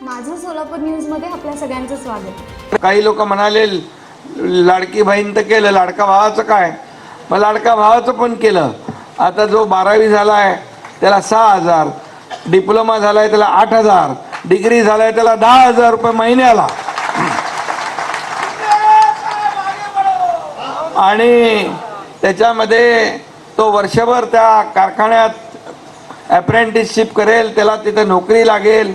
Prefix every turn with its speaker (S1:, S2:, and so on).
S1: सोलापूर न्यूजमध्ये आपल्या सगळ्यांचं स्वागत.
S2: काही लोक म्हणाले लाडकी बहीण तर केलं लाडका भावाचं काय? मग लाडका भावाचं पण केलं. आता जो बारावी झाला आहे त्याला सहा हजार. डिप्लोमा झाला आहे त्याला आठ हजार. डिग्री झाला आहे त्याला दहा हजार रुपये महिन्याला. आणि त्याच्यामध्ये तो वर्षभर त्या कारखान्यात अप्रेंटिसशिप करेल त्याला तिथे नोकरी लागेल.